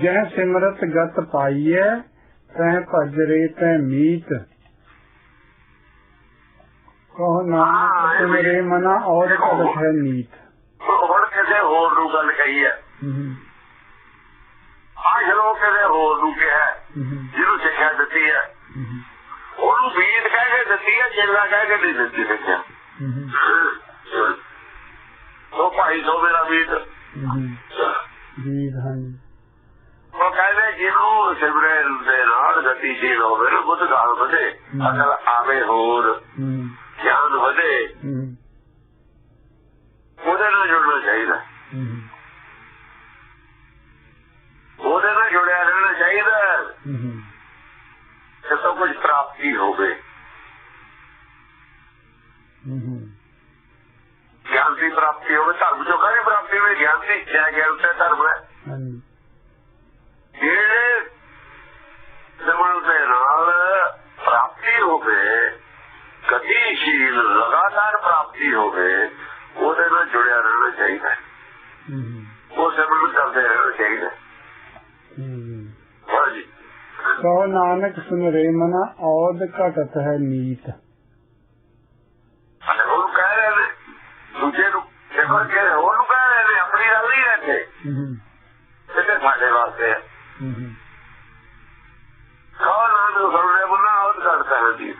ਜਹ ਸਿਮਰਤ ਗਤ ਪਾਈਐ ਤਹ ਭਜਰੇ ਤੈ ਮੀਤ। ਕਹੋ ਨਾਨਕ ਸਿਮਰੇ ਮਨਾ ਔਰ ਕਦਤ ਹੈ ਨੀਤ ਹੁਣ ਕਿਸੇ ਹੋਰ ਨੂੰ ਗੱਲ ਕਹੀ ਹੈ ਆ ਜਦੋਂ ਕਿਸੇ ਹੋਰ ਨੂੰ ਕਿਹਾ ਜਿਹਨੂੰ ਸਿੱਖਿਆ ਦਿੱਤੀ ਹੈ ਉਹਨੂੰ ਬੀਤ ਕਹਿ ਕੇ ਦਿੱਤੀ ਹੈ ਚੇਲਾ ਕਹਿ ਕੇ ਨਹੀਂ ਦਿੱਤੀ ਸਿੱਖਿਆ। ਉਹ ਭਾਈ ਸੋ ਮੇਰਾ ਵੀਰ ਹਮ, ਜੀ ਹਾਂਜੀ ਉਹ ਕਹਿੰਦੇ ਜਿਹਨੂੰ ਸਿਮਰੇ ਦੇ ਨਾਲ ਗਤੀਸ਼ੀਲ ਹੋਵੇ ਨਾ ਬੁੱਧ ਗਾਲ ਵਧੇ। ਅਕਲ ਆਵੇ ਹੋਰ। ਗਿਆਨ ਵਧੇ। ਉਹਦੇ ਨਾਲ ਜੁੜਨਾ ਚਾਹੀਦਾ। ਉਹਦੇ ਨਾਲ ਜੁੜਿਆ ਰਹਿਣਾ ਚਾਹੀਦਾ। ਹਮ, ਜਿੱਥੋਂ ਕੁਝ ਪ੍ਰਾਪਤੀ ਹੋਵੇ। ਗਿਆਨ ਦੀ ਪ੍ਰਾਪਤੀ ਹੋਵੇ ਧਰਮ ਚੋਂ ਕਾਹਦੀ ਪ੍ਰਾਪਤੀ ਹੋਵੇ? ਗਿਆਨ ਦੀ ਜੈ ਗਿਆਨ ਤੇ ਧਰਮ ਹੈ ਹਾਂਜੀ ਜਿਹੜੇ ਸਿਮਰਨ ਦੇ ਨਾਲ ਪ੍ਰਾਪਤੀ ਹੋਵੇ ਲਗਾਤਾਰ ਪ੍ਰਾਪਤੀ ਹੋਵੇ ਉਹਦੇ ਨਾਲ ਜੁੜਿਆ ਰਹਿਣਾ ਚਾਹੀਦਾ। ਉਹ ਸਿਮਰਨ ਕਰਦੇ ਰਹਿਣਾ ਚਾਹੀਦਾ। ਹਾਂਜੀ। ਕਹੋ ਨਾਨਕ ਸਿਮਰੇ ਮਨਾ ਔਦ ਘਟਤ ਹੈ ਨੀਤ। ਉਹਨੂੰ ਕਹਿ ਰਹੇ ਨੇ ਦੂਜੇ ਨੂੰ ਸਿਮਰ ਕੇ ਉਹਨੂੰ ਕਹਿ ਰਹੇ ਨੇ ਆਪਣੀ ਗੱਲ ਨਹੀਂ ਰਹਿੰਦੇ। ਇਹ ਸਾਡੇ ਵਾਸਤੇ ਹੈ ਹਮ, ਕੌਣ ਨਾਨਕ ਸੁਣਨੇ ਬੁਨਾ ਉਹ ਕਰਦਾ ਹੈ ਜੀ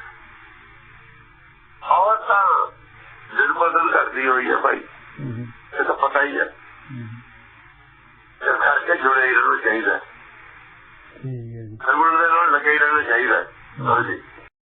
ਔਰ ਤਾਂ ਦਿਲ ਕਰਦੀ ਹੋਈ ਹੈ ਭਾਈ। ਇਹ ਤਾਂ ਪਤਾ ਹੀ ਹੈ। ਇਸ ਕਰਕੇ ਜੁੜੇ ਰਹਿਣਾ ਚਾਹੀਦਾ। ਠੀਕ ਹੈ ਜੀ। ਸਰਵਣ ਦੇ ਨਾਲ ਲੱਗੇ ਰਹਿਣਾ ਚਾਹੀਦਾ। ਹਾਂਜੀ।